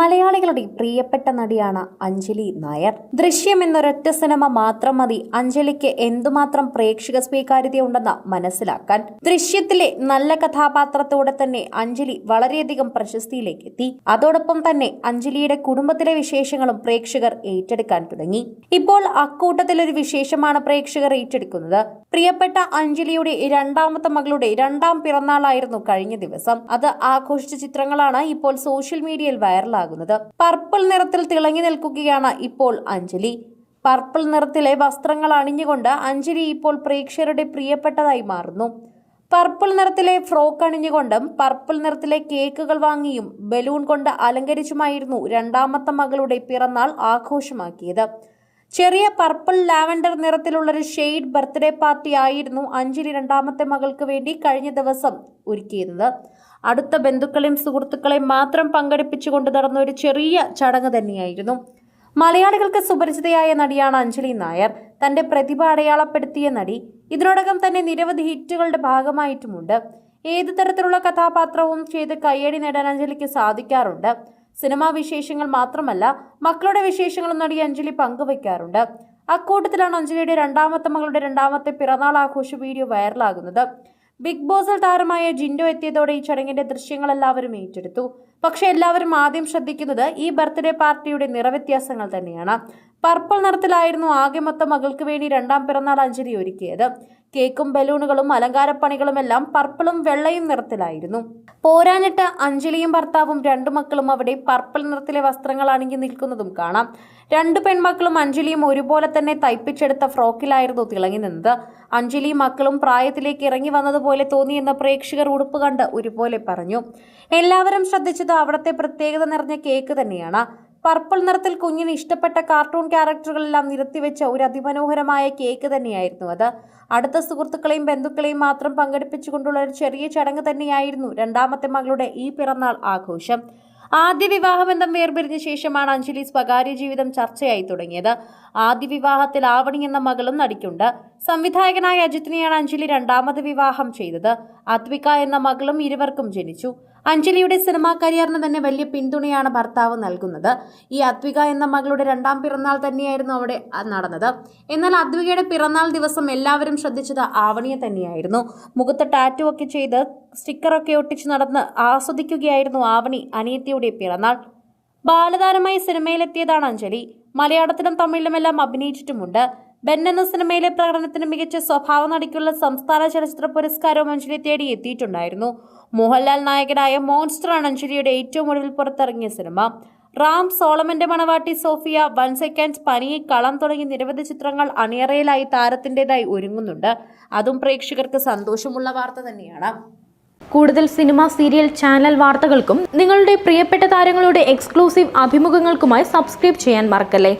മലയാളികളുടെ പ്രിയപ്പെട്ട നടിയാണ് അഞ്ജലി നായർ. ദൃശ്യം എന്നൊരൊറ്റ സിനിമ മാത്രം മതി. അഞ്ജലിക്ക് എന്തുമാത്രം പ്രേക്ഷക സ്വീകാര്യത ഉണ്ടെന്ന് മനസ്സിലാക്കാൻ ദൃശ്യത്തിലെ നല്ല കഥാപാത്രത്തോടെ തന്നെ അഞ്ജലി വളരെയധികം പ്രശസ്തിയിലേക്ക് എത്തി. അതോടൊപ്പം തന്നെ അഞ്ജലിയുടെ കുടുംബത്തിലെ വിശേഷങ്ങളും പ്രേക്ഷകർ ഏറ്റെടുക്കാൻ തുടങ്ങി. ഇപ്പോൾ അക്കൂട്ടത്തിലൊരു വിശേഷമാണ് പ്രേക്ഷകർ ഏറ്റെടുക്കുന്നത്. പ്രിയപ്പെട്ട അഞ്ജലിയുടെ രണ്ടാമത്തെ മകളുടെ രണ്ടാം പിറന്നാളായിരുന്നു കഴിഞ്ഞ ദിവസം. അത് ആഘോഷിച്ച ചിത്രങ്ങളാണ് ഇപ്പോൾ സോഷ്യൽ മീഡിയയിൽ വൈറലാകുന്നത്. പർപ്പിൾ നിറത്തിൽ തിളങ്ങി നിൽക്കുകയാണ് ഇപ്പോൾ അഞ്ജലി. പർപ്പിൾ നിറത്തിലെ വസ്ത്രങ്ങൾ അണിഞ്ഞുകൊണ്ട് അഞ്ജലി ഇപ്പോൾ പ്രേക്ഷകരുടെ പ്രിയപ്പെട്ടതായി മാറുന്നു. പർപ്പിൾ നിറത്തിലെ ഫ്രോക്ക് അണിഞ്ഞുകൊണ്ടും പർപ്പിൾ നിറത്തിലെ കേക്കുകൾ വാങ്ങിയും ബലൂൺ കൊണ്ട് അലങ്കരിച്ചുമായിരുന്നു രണ്ടാമത്തെ മകളുടെ പിറന്നാൾ ആഘോഷമാക്കിയത്. ചെറിയ പർപ്പിൾ ലാവൻഡർ നിറത്തിലുള്ള ഒരു ഷെയ്ഡ് ബർത്ത്ഡേ പാർട്ടി ആയിരുന്നു അഞ്ജലി രണ്ടാമത്തെ മകൾക്ക് വേണ്ടി കഴിഞ്ഞ ദിവസം ഒരുക്കിയിരുന്നത്. അടുത്ത ബന്ധുക്കളെയും സുഹൃത്തുക്കളെയും മാത്രം പങ്കെടുപ്പിച്ചുകൊണ്ട് നടന്ന ഒരു ചെറിയ ചടങ്ങ് തന്നെയായിരുന്നു. മലയാളികൾക്ക് സുപരിചിതയായ നടിയാണ് അഞ്ജലി നായർ. തന്റെ പ്രതിഭ അടയാളപ്പെടുത്തിയ നടി. ഇതിനോടകം തന്നെ നിരവധി ഹിറ്റുകളുടെ ഭാഗമായിട്ടുമുണ്ട്. ഏതു തരത്തിലുള്ള കഥാപാത്രവും ചെയ്ത് കയ്യടി നേടാൻ അഞ്ജലിക്ക് സാധിക്കാറുണ്ട്. സിനിമാ വിശേഷങ്ങൾ മാത്രമല്ല മക്കളുടെ വിശേഷങ്ങളും നടി അഞ്ജലി പങ്കുവയ്ക്കാറുണ്ട്. അക്കൂട്ടത്തിലാണ് അഞ്ജലിയുടെ രണ്ടാമത്തെ മകളുടെ രണ്ടാമത്തെ പിറന്നാൾ ആഘോഷ വീഡിയോ വൈറലാകുന്നത്. ബിഗ് ബോസിൽ താരമായ ജിൻഡോ എത്തിയതോടെ ഈ ചടങ്ങിന്റെ ദൃശ്യങ്ങൾ എല്ലാവരും ഏറ്റെടുത്തു. പക്ഷെ എല്ലാവരും ആദ്യം ശ്രദ്ധിക്കുന്നത് ഈ ബർത്ത്ഡേ പാർട്ടിയുടെ നിറവ്യത്യാസങ്ങൾ തന്നെയാണ്. പർപ്പിൾ നിറത്തിലായിരുന്നു ആകെ മൊത്തം മകൾക്ക് വേണ്ടി രണ്ടാം പിറന്നാൾ അഞ്ജലി ഒരുക്കിയത്. കേക്കും ബലൂണുകളും അലങ്കാരപ്പണികളുമെല്ലാം പർപ്പിളും വെള്ളയും നിറത്തിലായിരുന്നു. പോരാഞ്ഞിട്ട് അഞ്ജലിയും ഭർത്താവും രണ്ടു മക്കളും അവിടെ പർപ്പിൾ നിറത്തിലെ വസ്ത്രങ്ങൾ അണിഞ്ഞു നിൽക്കുന്നതും കാണാം. രണ്ടു പെൺമക്കളും അഞ്ജലിയും ഒരുപോലെ തന്നെ തയ്പ്പിച്ചെടുത്ത ഫ്രോക്കിലായിരുന്നു തിളങ്ങി നിന്നത്. അഞ്ജലി മക്കളും പ്രായത്തിലേക്ക് ഇറങ്ങി വന്നതുപോലെ തോന്നിയെന്ന് പ്രേക്ഷകർ ഉടുപ്പ് കണ്ട് ഒരുപോലെ പറഞ്ഞു. എല്ലാവരും ശ്രദ്ധിച്ചത് അവിടുത്തെ പ്രത്യേകത നിറഞ്ഞ കേക്ക് തന്നെയാണ്. പർപ്പിൾ നിറത്തിൽ കുഞ്ഞിന് ഇഷ്ടപ്പെട്ട കാർട്ടൂൺ ക്യാരക്ടറുകളെല്ലാം നിരത്തിവെച്ച ഒരു അതിമനോഹരമായ കേക്ക് തന്നെയായിരുന്നു അത്. അടുത്ത സുഹൃത്തുക്കളെയും ബന്ധുക്കളെയും മാത്രം പങ്കെടുപ്പിച്ചുകൊണ്ടുള്ള ഒരു ചെറിയ ചടങ്ങ് തന്നെയായിരുന്നു രണ്ടാമത്തെ മകളുടെ ഈ പിറന്നാൾ ആഘോഷം. ആദ്യ വിവാഹബന്ധം വേർപിരിഞ്ഞ ശേഷമാണ് അഞ്ജലി സ്വകാര്യ ജീവിതം ചർച്ചയായി തുടങ്ങിയത്. ആദ്യ വിവാഹത്തിൽ ആവണി എന്ന മകളും നടിക്കുണ്ട്. സംവിധായകനായ അജിത്തിനെയാണ് അഞ്ജലി രണ്ടാമത് വിവാഹം ചെയ്തത്. അത്വിക എന്ന മകളും ഇരുവർക്കും ജനിച്ചു. അഞ്ജലിയുടെ സിനിമാ കരിയറിന് തന്നെ വലിയ പിന്തുണയാണ് ഭർത്താവ് നൽകുന്നത്. ഈ അദ്വിക എന്ന മകളുടെ രണ്ടാം പിറന്നാൾ തന്നെയായിരുന്നു അവിടെ നടന്നത്. എന്നാൽ അദ്വികയുടെ പിറന്നാൾ ദിവസം എല്ലാവരും ശ്രദ്ധിച്ചത് ആവണിയെ തന്നെയായിരുന്നു. മുഖത്ത് ടാറ്റു ഒക്കെ ചെയ്ത് സ്റ്റിക്കറൊക്കെ ഒട്ടിച്ച് നടന്ന് ആസ്വദിക്കുകയായിരുന്നു ആവണി അനിയത്തിയുടെ പിറന്നാൾ. ബാലതാരമായി സിനിമയിലെത്തിയതാണ് അഞ്ജലി. മലയാളത്തിലും തമിഴിലുമെല്ലാം അഭിനയിച്ചിട്ടുമുണ്ട്. ബെൻ എന്ന സിനിമയിലെ പ്രകടനത്തിന് മികച്ച സ്വഭാവ നടിക്കുള്ള സംസ്ഥാന ചലച്ചിത്ര പുരസ്കാരവും അഞ്ജലി തേടി എത്തിയിട്ടുണ്ടായിരുന്നു. മോഹൻലാൽ നായകനായ മോൺസ്റ്റർ ആണ് അഞ്ജലിയുടെ ഏറ്റവും ഒടുവിൽ പുറത്തിറങ്ങിയ സിനിമ. റാം സോളമന്റെ മണവാട്ടി സോഫിയ വൺ സെക്കൻഡ് പനി കളം തുടങ്ങി നിരവധി ചിത്രങ്ങൾ അണിയറയിലായി താരത്തിന്റെതായി ഒരുങ്ങുന്നുണ്ട്. അതും പ്രേക്ഷകർക്ക് സന്തോഷമുള്ള വാർത്ത തന്നെയാണ്. കൂടുതൽ സിനിമ സീരിയൽ ചാനൽ വാർത്തകൾക്കും നിങ്ങളുടെ പ്രിയപ്പെട്ട താരങ്ങളുടെ എക്സ്ക്ലൂസീവ് അഭിമുഖങ്ങൾക്കുമായി സബ്സ്ക്രൈബ് ചെയ്യാൻ മറക്കല്ലേ?